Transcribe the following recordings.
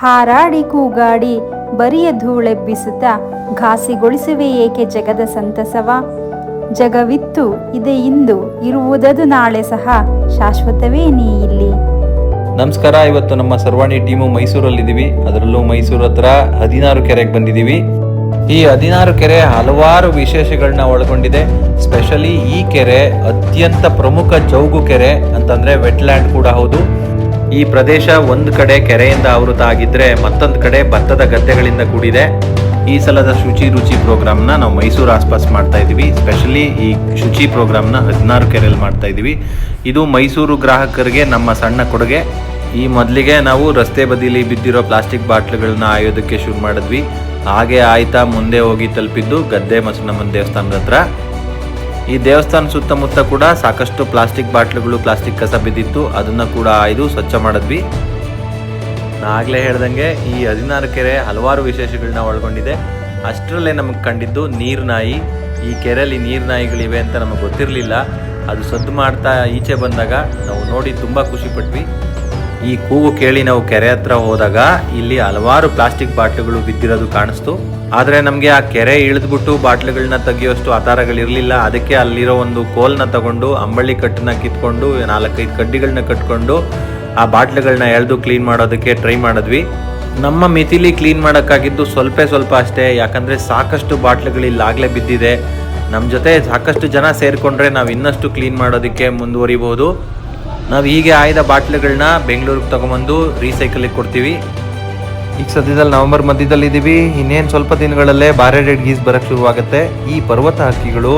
ಹಾರಾಡಿ ಕೂಗಾಡಿ ಬರಿಯ ಧೂಳೆಬ್ಬಿಸುತ್ತಾ ಘಾಸಿಗೊಳಿಸುವೆ ಏಕೆ ಜಗದ ಸಂತಸವ? ಜಗವಿತ್ತು ಇದೆ ಇಂದು, ಇರುವುದದು ನಾಳೆ ಸಹ, ಶಾಶ್ವತವೇ ನೀ ಇಲ್ಲಿ. ನಮಸ್ಕಾರ, ಇವತ್ತು ನಮ್ಮ ಸರ್ವಾಣಿ ಟೀಮು ಮೈಸೂರಲ್ಲಿದ್ದೀವಿ. ಅದರಲ್ಲೂ ಮೈಸೂರು ಹತ್ರ ಹದಿನಾರು ಕೆರೆಗೆ ಬಂದಿದ್ದೀವಿ. ಈ ಹದಿನಾರು ಕೆರೆ ಹಲವಾರು ವಿಶೇಷಗಳನ್ನ ಒಳಗೊಂಡಿದೆ. ಸ್ಪೆಷಲಿ ಈ ಕೆರೆ ಅತ್ಯಂತ ಪ್ರಮುಖ ಜೌಗು ಕೆರೆ ಅಂತಂದ್ರೆ ವೆಟ್ಲ್ಯಾಂಡ್ ಕೂಡ ಹೌದು. ಈ ಪ್ರದೇಶ ಒಂದು ಕಡೆ ಕೆರೆಯಿಂದ ಆವೃತ ಆಗಿದ್ರೆ ಮತ್ತೊಂದು ಕಡೆ ಭತ್ತದ ಗದ್ದೆಗಳಿಂದ ಕೂಡಿದೆ. ಈ ಸಲದ ಶುಚಿ ರುಚಿ ಪ್ರೋಗ್ರಾಮ್ನ ನಾವು ಮೈಸೂರು ಆಸ್ಪಾಸ್ ಮಾಡ್ತಾ ಇದ್ದೀವಿ. ಸ್ಪೆಷಲಿ ಈ ಶುಚಿ ಪ್ರೋಗ್ರಾಮ್ನ ಹದಿನಾರು ಕೆರೆಯಲ್ಲಿ ಮಾಡ್ತಾ ಇದ್ದೀವಿ. ಇದು ಮೈಸೂರು ಗ್ರಾಹಕರಿಗೆ ನಮ್ಮ ಸಣ್ಣ ಕೊಡುಗೆ. ಈ ಮೊದಲಿಗೆ ನಾವು ರಸ್ತೆ ಬದಿಲಿ ಬಿದ್ದಿರೋ ಪ್ಲಾಸ್ಟಿಕ್ ಬಾಟ್ಲುಗಳನ್ನ ಆಯೋದಕ್ಕೆ ಶುರು ಮಾಡಿದ್ವಿ. ಹಾಗೆ ಆಯ್ತಾ ಮುಂದೆ ಹೋಗಿ ತಲುಪಿದ್ದು ಗದ್ದೆ ಮಸನಮ್ಮನ ದೇವಸ್ಥಾನದ ಹತ್ರ. ಈ ದೇವಸ್ಥಾನ ಸುತ್ತಮುತ್ತ ಕೂಡ ಸಾಕಷ್ಟು ಪ್ಲಾಸ್ಟಿಕ್ ಬಾಟ್ಲುಗಳು, ಪ್ಲಾಸ್ಟಿಕ್ ಕಸ ಬಿದ್ದಿತ್ತು. ಅದನ್ನು ಕೂಡ ಆಯ್ದು ಸ್ವಚ್ಛ ಮಾಡಿದ್ವಿ. ನಾಗಲೇ ಹೇಳ್ದಂಗೆ ಈ ಹದಿನಾರು ಕೆರೆ ಹಲವಾರು ವಿಶೇಷಗಳನ್ನ ಒಳಗೊಂಡಿದೆ. ಅಷ್ಟರಲ್ಲೇ ನಮಗೆ ಕಂಡಿದ್ದು ನೀರು ನಾಯಿ ಈ ಕೆರೆಯಲ್ಲಿ ನೀರು ನಾಯಿಗಳಿವೆ ಅಂತ ನಮಗೆ ಗೊತ್ತಿರಲಿಲ್ಲ. ಅದು ಸದ್ದು ಮಾಡ್ತಾ ಈಚೆ ಬಂದಾಗ ನಾವು ನೋಡಿ ತುಂಬ ಖುಷಿಪಟ್ವಿ ಈ ಕೂಗು ಕೇಳಿ ನಾವು ಕೆರೆ ಹತ್ರ ಹೋದಾಗ ಇಲ್ಲಿ ಹಲವಾರು ಪ್ಲಾಸ್ಟಿಕ್ ಬಾಟ್ಲುಗಳು ಬಿದ್ದಿರೋದು ಕಾಣಿಸ್ತು. ಆದರೆ ನಮಗೆ ಆ ಕೆರೆ ಇಳಿದ್ಬಿಟ್ಟು ಬಾಟ್ಲುಗಳನ್ನ ತೆಗಿಯೋಷ್ಟು ಆತಾರಗಳಿರಲಿಲ್ಲ. ಅದಕ್ಕೆ ಅಲ್ಲಿರೋ ಒಂದು ಕೋಲ್ನ ತಗೊಂಡು, ಅಂಬಳ್ಳಿ ಕಟ್ಟನ್ನ ಕಿತ್ಕೊಂಡು, ನಾಲ್ಕೈದು ಕಡ್ಡಿಗಳನ್ನ ಕಟ್ಕೊಂಡು ಆ ಬಾಟ್ಲುಗಳನ್ನ ಎಳೆದು ಕ್ಲೀನ್ ಮಾಡೋದಕ್ಕೆ ಟ್ರೈ ಮಾಡಿದ್ವಿ. ನಮ್ಮ ಮಿತಿಲಿ ಕ್ಲೀನ್ ಮಾಡೋಕ್ಕಾಗಿದ್ದು ಸ್ವಲ್ಪ ಸ್ವಲ್ಪ ಅಷ್ಟೇ. ಯಾಕಂದರೆ ಸಾಕಷ್ಟು ಬಾಟ್ಲುಗಳು ಇಲ್ಲಾಗಲೇ ಬಿದ್ದಿದೆ. ನಮ್ಮ ಜೊತೆ ಸಾಕಷ್ಟು ಜನ ಸೇರಿಕೊಂಡ್ರೆ ನಾವು ಇನ್ನಷ್ಟು ಕ್ಲೀನ್ ಮಾಡೋದಕ್ಕೆ ಮುಂದುವರಿಬೋದು. ನಾವು ಹೀಗೆ ಆಯ್ದ ಬಾಟ್ಲುಗಳನ್ನ ಬೆಂಗಳೂರಿಗೆ ತೊಗೊಂಬಂದು ರೀಸೈಕಲಿಗೆ ಕೊಡ್ತೀವಿ. ಈಗ ಸದ್ಯದಲ್ಲಿ ನವೆಂಬರ್ ಮಧ್ಯದಲ್ಲಿ ಇದ್ದೀವಿ ಇನ್ನೇನು ಸ್ವಲ್ಪ ದಿನಗಳಲ್ಲೇ ಬಾರೆಡೆಡ್ ಗೀಸ್ ಬರಕ್ಕೆ ಶುರುವಾಗುತ್ತೆ. ಈ ಪರ್ವತ ಹಕ್ಕಿಗಳು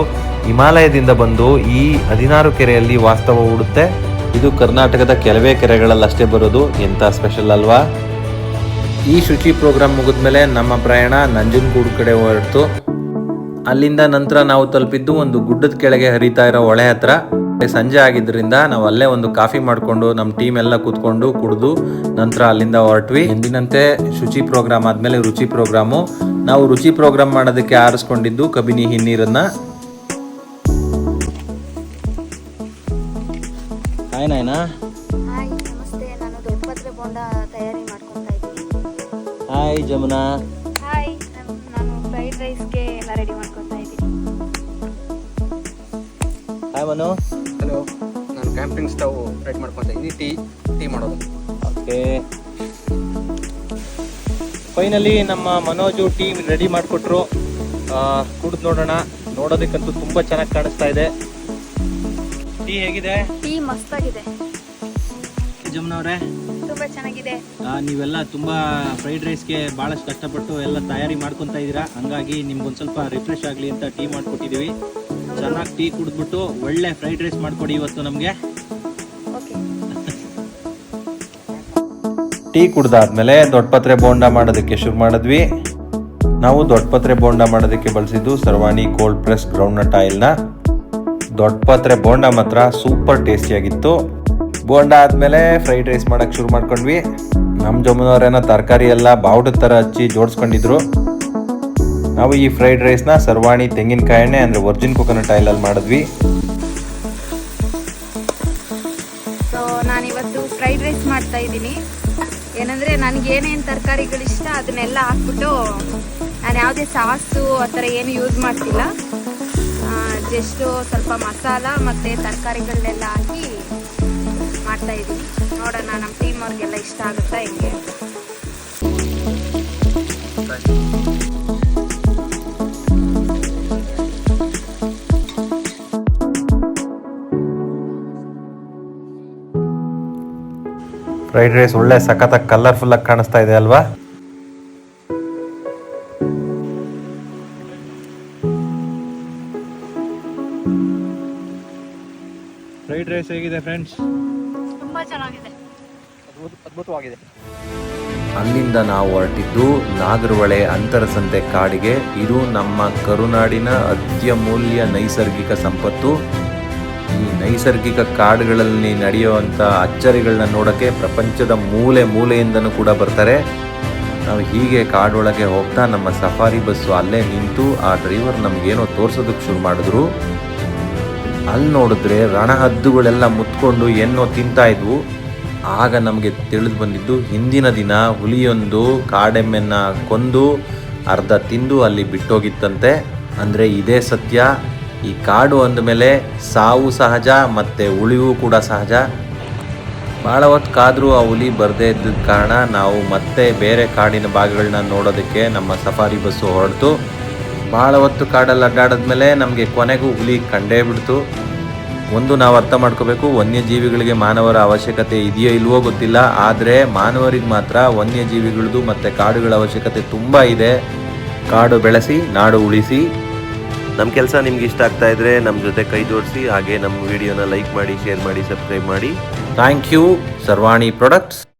ಹಿಮಾಲಯದಿಂದ ಬಂದು ಈ ಹದಿನಾರು ಕೆರೆಯಲ್ಲಿ ವಾಸ್ತವ ಹೂಡುತ್ತೆ. ಇದು ಕರ್ನಾಟಕದ ಕೆಲವೇ ಕೆರೆಗಳಲ್ಲಷ್ಟೇ ಬರೋದು ಎಂಥ ಸ್ಪೆಷಲ್ ಅಲ್ವಾ? ಈ ಶುಚಿ ಪ್ರೋಗ್ರಾಮ್ ಮುಗಿದ್ಮೇಲೆ ನಮ್ಮ ಪ್ರಯಾಣ ನಂಜನಗೂಡು ಕಡೆ ಹೊರಡ್ತು. ಅಲ್ಲಿಂದ ನಂತರ ನಾವು ತಲುಪಿದ್ದು ಒಂದು ಗುಡ್ಡದ ಕೆಳಗೆ ಹರಿತಾ ಇರೋ ಹೊಳೆ ಹತ್ರ. ಸಂಜೆ ಆಗಿದ್ದರಿಂದ ನಾವು ಅಲ್ಲೇ ಒಂದು ಕಾಫಿ ಮಾಡಿಕೊಂಡು ನಮ್ಮ ಟೀಮ್ ಎಲ್ಲ ಕೂತ್ಕೊಂಡು ಕುಡಿದು ನಂತರ ಅಲ್ಲಿಂದ ಹೊರಟ್ವಿ. ಹಿಂದಿನಂತೆ ಶುಚಿ ಪ್ರೋಗ್ರಾಮ್ ಆದಮೇಲೆ ರುಚಿ ಪ್ರೋಗ್ರಾಮು ನಾವು ರುಚಿ ಪ್ರೋಗ್ರಾಮ್ ಮಾಡೋದಕ್ಕೆ ಆರಿಸ್ಕೊಂಡಿದ್ದು Kabini ಹಿನ್ನೀರನ್ನು. Hi Naina. Hi Jamuna. Hi ನಾನು ಫ್ರೈಡ್ ರೈಸ್ಗೆ ಎಲ್ಲ ರೆಡಿ ಮಾಡ್ಕೊತಾ ಇದ್ದೀನಿ. ಹಾಯ್ ಮನು. ಹಲೋ ನಾನು ಕ್ಯಾಂಪಿಂಗ್ ಸ್ಟವ್ ರೆಡಿ ಮಾಡ್ಕೊತ ಇದ್ದೀನಿ ಟೀ ಟೀ ಮಾಡೋದು. ಓಕೆ. ಫೈನಲಿ ನಮ್ಮ ಮನೋಜು ಟೀ ರೆಡಿ ಮಾಡಿಕೊಟ್ರು. ಕುಡಿದು ನೋಡೋಣ. ನೋಡೋದಕ್ಕಂತೂ ತುಂಬ ಚೆನ್ನಾಗಿ ಕಾಣಿಸ್ತಾ ಇದೆ. ಟೀ ಹೇಗಿದೆ? ಟೀ ಮಸ್ತಾಗಿದೆ. ಜಮ್ನವ್ರೆ ತುಂಬಾ ಚೆನ್ನಾಗಿದೆ. ನೀವೆಲ್ಲ ತುಂಬಾ ಫ್ರೈಡ್ ರೈಸ್ಗೆ ಬಹಳಷ್ಟು ಕಷ್ಟಪಟ್ಟು ಎಲ್ಲ ತಯಾರಿ ಮಾಡ್ಕೊಂತ ಇದ್ದೀರಾ. ಹಂಗಾಗಿ ನಿಮ್ಗೊಂದು ಸ್ವಲ್ಪ ರಿಫ್ರೆಶ್ ಆಗಲಿ ಅಂತ ಟೀ ಮಾಡ್ಕೊಟ್ಟಿದೀವಿ. ಚೆನ್ನಾಗಿ ಟೀ ಕುಡಿದ್ಬಿಟ್ಟು ಒಳ್ಳೆ ಫ್ರೈಡ್ ರೈಸ್ ಮಾಡ್ಕೊಡಿ ಇವತ್ತು ನಮಗೆ. ಓಕೆ ಟೀ ಕುಡ್ದಾದ್ಮೇಲೆ ದೊಡ್ಡಪತ್ರೆ ಬೋಂಡ ಮಾಡೋದಕ್ಕೆ ಶುರು ಮಾಡಿದ್ವಿ. ನಾವು ದೊಡ್ಡಪತ್ರೆ ಬೋಂಡ ಮಾಡೋದಕ್ಕೆ ಬಳಸಿದ್ದು ಸರ್ವಾಣಿ ಕೋಲ್ಡ್ ಪ್ರೆಸ್ ಗ್ರೌಂಡ್ನಟ್ ಆಯಿಲ್ ಆಯಿಲ್ನ ದೊಡ್ಡಪತ್ರೆ ಬೋಂಡ ಮಾತ್ರ ಸೂಪರ್ ಟೇಸ್ಟಿಯಾಗಿತ್ತು. ಬೋಂಡ ಆದಮೇಲೆ ಫ್ರೈಡ್ ರೈಸ್ ಮಾಡೋಕ್ಕೆ ಶುರು ಮಾಡ್ಕೊಂಡ್ವಿ. ನಮ್ಮ ಜಮುನವರೇನೋ ತರಕಾರಿ ಎಲ್ಲ ಬಾವುಟದ ಥರ ಹಚ್ಚಿ ಜೋಡಿಸ್ಕೊಂಡಿದ್ರು. ನಾವು ಈ ಫ್ರೈಡ್ ರೈಸ್ನ ಸರ್ವಾಣಿ ತೆಂಗಿನಕಾಯಿ ಎಣ್ಣೆ ಅಂದರೆ ಒರ್ಜಿನ್ ಕೊಕೊನಟ್ ಆಯಿಲಲ್ಲಿ ಮಾಡಿದ್ವಿ. ಸೊ ನಾನಿವತ್ತು ಫ್ರೈಡ್ ರೈಸ್ ಮಾಡ್ತಾ ಇದ್ದೀನಿ. ಏನಂದರೆ ನನಗೆ ಏನೇನು ತರಕಾರಿಗಳು ಇಷ್ಟ ಅದನ್ನೆಲ್ಲ ಹಾಕ್ಬಿಟ್ಟು ನಾನು ಯಾವುದೇ ಸಾಸು ಆ ಥರ ಏನು ಯೂಸ್ ಮಾಡ್ತಿಲ್ಲ. ಜಸ್ಟು ಸ್ವಲ್ಪ ಮಸಾಲ ಮತ್ತು ತರಕಾರಿಗಳನ್ನೆಲ್ಲ ಹಾಕಿ ಮಾಡ್ತಾ ಇದ್ದೀನಿ. ನೋಡೋಣ ನಮ್ಮ ಟೀಮ್ ಅವ್ರಿಗೆಲ್ಲ ಇಷ್ಟ ಆಗುತ್ತಾ ಫ್ರೈಡ್ ರೈಸ್ ಒಳ್ಳೆ ಸಖತ್ತಾಗಿ ಕಲರ್ಫುಲ್ ಆಗಿ ಕಾಣಿಸ್ತಾ ಇದೆ ಅಲ್ವಾ? ಫ್ರೈಡ್ ರೈಸ್ ಹೇಗಿದೆ ಫ್ರೆಂಡ್ಸ್ ತುಂಬಾ ಚೆನ್ನಾಗಿದೆ. ಅದ್ಭುತವಾಗಿದೆ. ಅಲ್ಲಿಂದ ನಾವು ಹೊರಟಿದ್ದು ನಾಗರಹೊಳೆ ಅಂತರಸಂತೆ ಕಾಡಿಗೆ. ಇದು ನಮ್ಮ ಕರುನಾಡಿನ ಅತ್ಯಮೂಲ್ಯ ನೈಸರ್ಗಿಕ ಸಂಪತ್ತು. ನೈಸರ್ಗಿಕ ಕಾಡುಗಳಲ್ಲಿ ನಡೆಯುವಂಥ ಅಚ್ಚರಿಗಳನ್ನ ನೋಡೋಕ್ಕೆ ಪ್ರಪಂಚದ ಮೂಲೆ ಮೂಲೆಯಿಂದನೂ ಕೂಡ ಬರ್ತಾರೆ. ನಾವು ಹೀಗೆ ಕಾಡೊಳಗೆ ಹೋಗ್ತಾ ನಮ್ಮ ಸಫಾರಿ ಬಸ್ಸು ಅಲ್ಲೇ ನಿಂತು ಆ ಡ್ರೈವರ್ ನಮಗೇನೋ ತೋರ್ಸೋದಕ್ಕೆ ಶುರು ಮಾಡಿದ್ರು. ಅಲ್ಲಿ ನೋಡಿದ್ರೆ ರಣಹದ್ದುಗಳೆಲ್ಲ ಮುತ್ಕೊಂಡು ಏನೋ ತಿಂತಾ ಇದ್ವು. ಆಗ ನಮಗೆ ತಿಳಿದು ಬಂದಿದ್ದು, ಹಿಂದಿನ ದಿನ ಹುಲಿಯೊಂದು ಕಾಡೆಮ್ಮೆನ್ನ ಕೊಂದು ಅರ್ಧ ತಿಂದು ಅಲ್ಲಿ ಬಿಟ್ಟೋಗಿತ್ತಂತೆ. ಅಂದರೆ ಇದೇ ಸತ್ಯ. ಈ ಕಾಡು ಅಂದಮೇಲೆ ಸಾವು ಸಹಜ, ಮತ್ತು ಉಳಿವು ಕೂಡ ಸಹಜ. ಭಾಳ ಹೊತ್ತು ಕಾದರೂ ಆ ಹುಲಿ ಬರದೇ ಇದ್ದ ಕಾರಣ ನಾವು ಮತ್ತೆ ಬೇರೆ ಕಾಡಿನ ಭಾಗಗಳನ್ನ ನೋಡೋದಕ್ಕೆ ನಮ್ಮ ಸಫಾರಿ ಬಸ್ಸು ಹೊರಡ್ತು. ಭಾಳ ಹೊತ್ತು ಕಾಡಲ್ಲಿ ಅಡ್ಡಾಡಿದ್ಮೇಲೆ ನಮಗೆ ಕೊನೆಗೂ ಹುಲಿ ಕಂಡೇ ಬಿಡ್ತು. ಒಂದು ನಾವು ಅರ್ಥ ಮಾಡ್ಕೋಬೇಕು, ವನ್ಯಜೀವಿಗಳಿಗೆ ಮಾನವರ ಅವಶ್ಯಕತೆ ಇದೆಯೋ ಇಲ್ವೋ ಗೊತ್ತಿಲ್ಲ, ಆದರೆ ಮಾನವರಿಗೆ ಮಾತ್ರ ವನ್ಯಜೀವಿಗಳದ್ದು ಮತ್ತು ಕಾಡುಗಳ ಅವಶ್ಯಕತೆ ತುಂಬ ಇದೆ. ಕಾಡು ಬೆಳೆಸಿ, ನಾಡು ಉಳಿಸಿ ನಮ್ಮ ಕೆಲಸ ನಿಮ್ಗೆ ಇಷ್ಟ ಆಗ್ತಾ ಇದ್ರೆ ನಮ್ಮ ಜೊತೆ ಕೈ ಜೋಡಿಸಿ, ಹಾಗೆ ನಮ್ಮ ವಿಡಿಯೋನ ಲೈಕ್ ಮಾಡಿ ಶೇರ್ ಮಾಡಿ ಸಬ್ಸ್ಕ್ರೈಬ್ ಮಾಡಿ. ಥ್ಯಾಂಕ್ ಯು ಸರ್ವಾಣಿ ಪ್ರಾಡಕ್ಟ್ಸ್